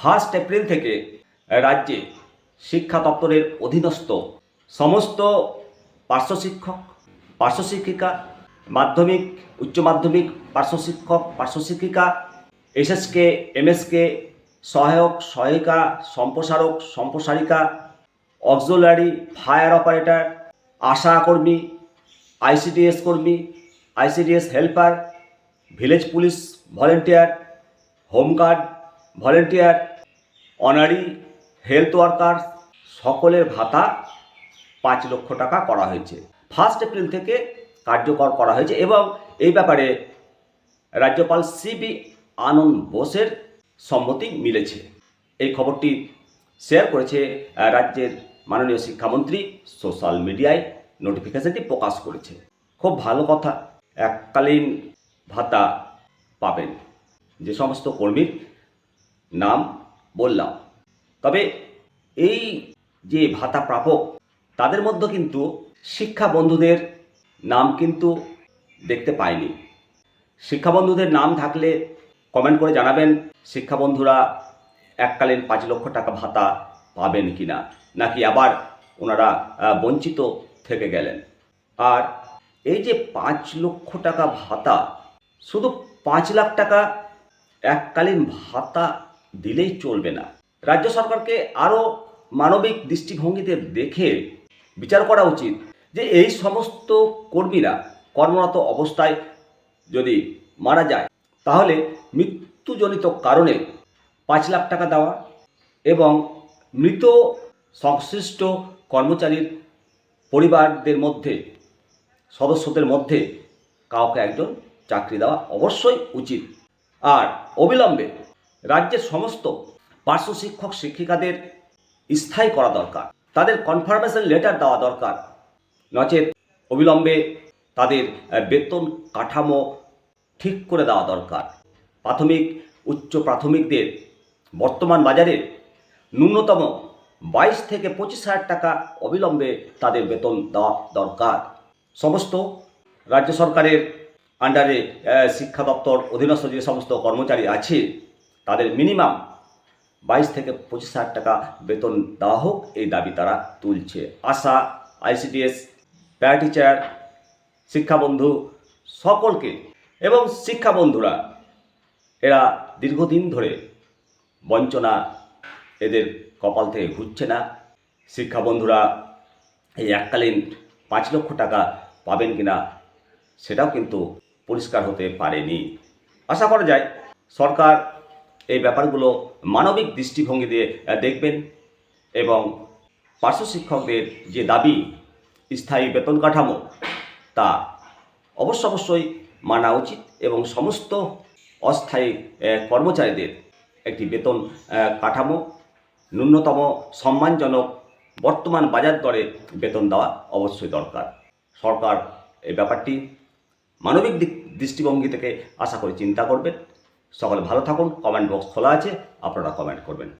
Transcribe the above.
First April থেকে রাজ্যে শিক্ষা দপ্তরের অধীনস্থ সমস্ত পার্শ্বশিক্ষক পার্শ্বশিক্ষিকা মাধ্যমিক, উচ্চ মাধ্যমিক পার্শ্বশিক্ষক পার্শ্বশিক্ষিকা এসএসকে, এমএসকে, সহায়ক, সহায়িকা, সম্প্রসারক, সম্প্রসারিকা, অক্সোলারি, ফায়ার অপারেটর, আশা কর্মী, আইসিডিএস কর্মী, ICDS helper, village police volunteer home guard volunteer honorary health worker সকলের ভাতা পাঁচ লক্ষ টাকা করা হয়েছে। ফার্স্ট এপ্রিল থেকে কার্যকর করা হয়েছে এবং এই ব্যাপারে রাজ্যপাল সিবি আনন্দ বোসের সম্মতি মিলেছে। এই খবরটি শেয়ার করেছে রাজ্যের মাননীয় শিক্ষামন্ত্রী সোশ্যাল মিডিয়ায় নোটিফিকেশনটি প্রকাশ করেছে। খুব ভালো কথা, এককালীন ভাতা পাবেন। যে সমস্ত কর্মীর নাম বললাম। তবে এই যে ভাতা প্রাপক, তাদের মধ্যে কিন্তু শিক্ষা বন্ধুদের নাম কিন্তু দেখতে পাইনি। শিক্ষা বন্ধুদের নাম থাকলে কমেন্ট করে জানাবেন, শিক্ষা বন্ধুরা এককালীন পাঁচ লক্ষ টাকা ভাতা পাবেন কি না নাকি আবার ওনারা বঞ্চিত থেকে গেলেন। আর এই যে পাঁচ লক্ষ টাকা ভাতা, শুধু পাঁচ লাখ টাকা এককালীন ভাতা দিলেই চলবে না। রাজ্য সরকারকে আরও মানবিক দৃষ্টিভঙ্গিতে দেখে বিচার করা উচিত যে এই সমস্ত কর্মীরা কর্মরত অবস্থায় যদি মারা যায়, তাহলে মৃত্যুজনিত কারণে পাঁচ লাখ টাকা দেওয়া এবং মৃত সংশ্লিষ্ট কর্মচারীর পরিবারদের মধ্যে, সদস্যদের মধ্যে কাউকে একজন চাকরি দেওয়া অবশ্যই উচিত। আর অবিলম্বে রাজ্যের সমস্ত পার্শ্ব শিক্ষক শিক্ষিকাদের স্থায়ী করা দরকার। তাদের কনফার্মেশন লেটার দেওয়া দরকার। নচেত অবিলম্বে তাদের বেতন কাঠামো ঠিক করে দেওয়া দরকার। প্রাথমিক, উচ্চ প্রাথমিকদের বর্তমান বাজারে ন্যূনতম বাইশ থেকে পঁচিশ হাজার টাকা অবিলম্বে তাদের বেতন দেওয়া দরকার। সমস্ত রাজ্য সরকারের আন্ডারে শিক্ষা দপ্তর, অধীনস্থ যে সমস্ত কর্মচারী আছে তাদের মিনিমাম বাইশ থেকে পঁচিশ হাজার টাকা বেতন দেওয়া হোক, এই দাবি তারা তুলছে। আশা আইসিডিএস প্যারা টিচার শিক্ষাবন্ধু সকলকে এবং শিক্ষা বন্ধুরা, এরা দীর্ঘদিন ধরে বঞ্চনা এদের কপাল থেকে ঘুরছে না। শিক্ষা বন্ধুরা, এই এককালীন পাঁচ লক্ষ টাকা পাবেন কিনা সেটাও কিন্তু পরিষ্কার হতে পারেনি। আশা করা যায় সরকার এই ব্যাপারগুলো মানবিক দৃষ্টিভঙ্গি দিয়ে দেখবেন এবং পার্শ্ব শিক্ষকদের যে দাবি, স্থায়ী বেতন কাঠামো, তা অবশ্য অবশ্যই মানা উচিত এবং সমস্ত অস্থায়ী কর্মচারীদের একটি বেতন কাঠামো, ন্যূনতম সম্মানজনক বর্তমান বাজার দরে বেতন দেওয়া অবশ্যই দরকার। সরকার এই ব্যাপারটি মানবিক দৃষ্টিভঙ্গি থেকে আশা করে চিন্তা করবেন। সকলে ভালো থাকুন কমেন্ট বক্স খোলা আছে আপনারা কমেন্ট করবেন।